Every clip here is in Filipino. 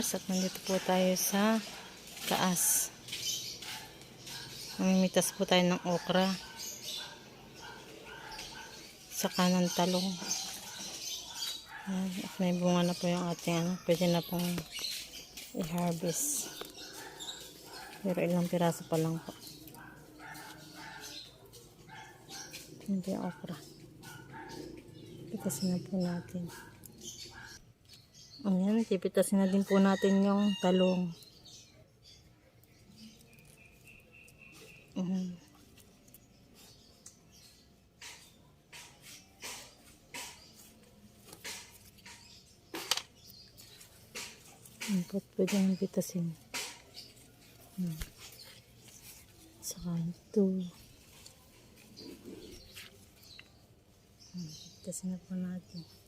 Mars at nandito po tayo sa taas. Mamimitas po tayo ng okra. Sa kanan talong. At may bunga na po yung ating ano. Pwede na pong i-harvest. Pero ilang piraso pa lang po. Hindi okra. Pitasin na po natin. Ayan, pipitasin na din po natin yung talong. Mhm. Ang pot pwede nang pitasin. Hmm. Saka ito. Hmm. Pitasin na po natin.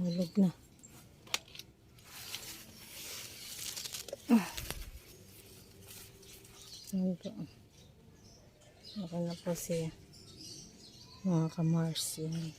Nahulog na. Ah. Po. Okay na po siya. Mga kamars yan.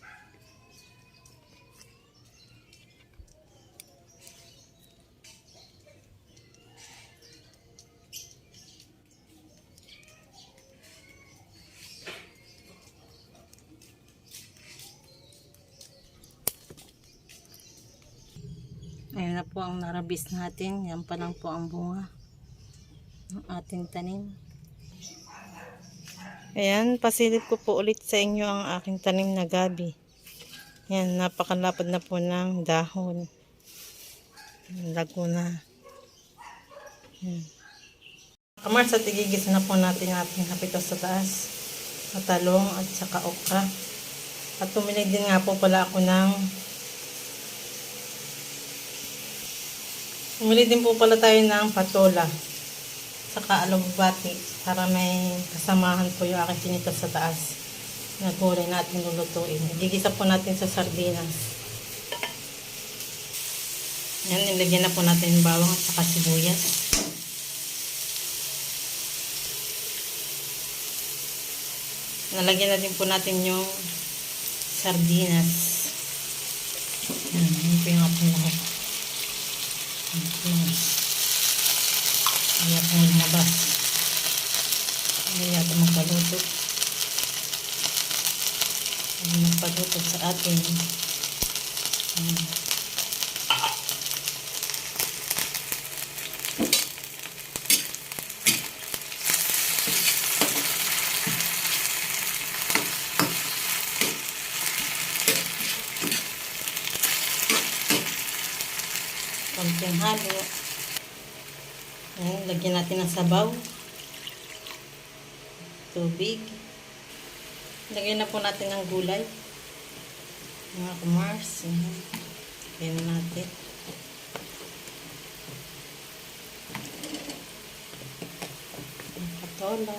Ang narabis natin. Yan pa lang po ang bunga ng ating tanim. Ayan, pasilip ko po ulit sa inyo ang aking tanim na gabi. Yan, napakalapad na po ng dahon. Lago na. Yan. Kamars at igigisa na po natin ating hapitos sa taas. Matalong at saka okra. At tuminig din nga po pala ako ng Umili din po pala tayo ng patola. Saka alugbati para may kasamahan po yung aking pinitas sa taas na gulay na lulutuin. Igigisa po natin sa sardinas. Yan, nilagyan na po natin yung bawang at saka sibuyas. Nalagyan na din po natin yung sardinas. Yan, yun po yung ating lahat. Ayaw kong lumabas. Ayaw kong magpaluto. Ayaw magpaluto sa atin. Hmm. Konting halo. Ayan, lagyan natin ng sabaw. Tubig. Lagyan na po natin ng gulay. Mga kumars. Ayan. Lagyan na natin. Ang patola.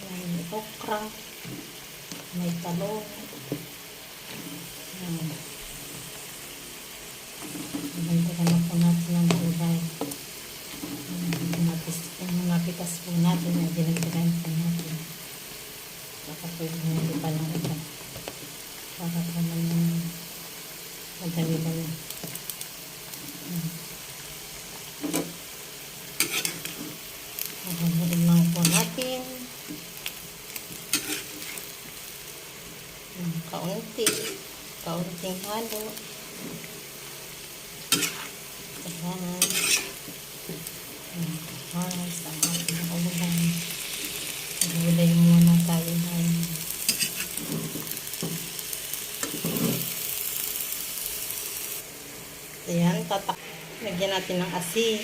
May okra. May talong. Ayan. Nagdagan na po natin ng gulay. Napis, napitas po natin, ay dinagdagan po natin. Saka po hindi pa lang ito. Para po naman madali lang. Mahamurin lang po natin. Kaunti. Kaunting halo. Ayan. Ayan. Mas, ang ating nakulugan. Gulay muna tayo ngayon. Ayan, tatak. Lagyan natin ng asin.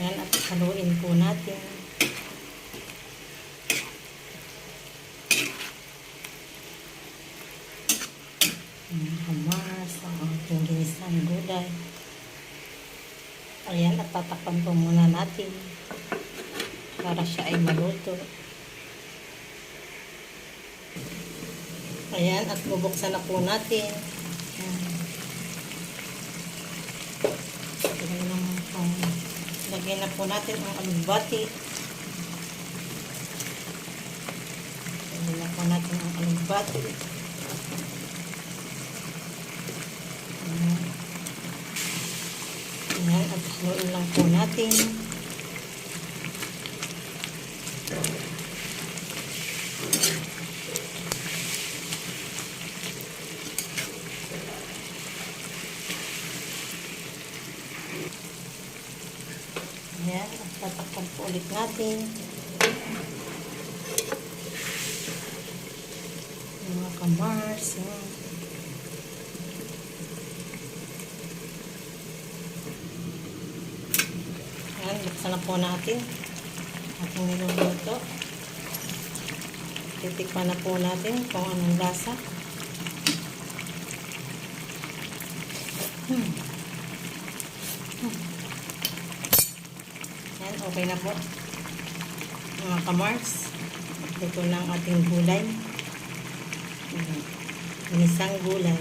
Ayan, at haluin po natin. Hamas, ang ating ginisang gulay. Ayan, at tatakpan po muna natin para siya ay maluto. Ayan, at bubuksan na po natin. Ayan. Lagyan na, pang, na po natin ang alugbati. Lagyan na po natin ang alugbati. Ayan, at haluin lang po natin. Ulit natin. Mga kamars, yan. Ayan, buksan na po natin. Ating niluluto. Titikman na po natin kung anong lasa. Hmm. Okay na po. Mga kamars. Ito na ang ating gulay. Mm. Inisang gulay.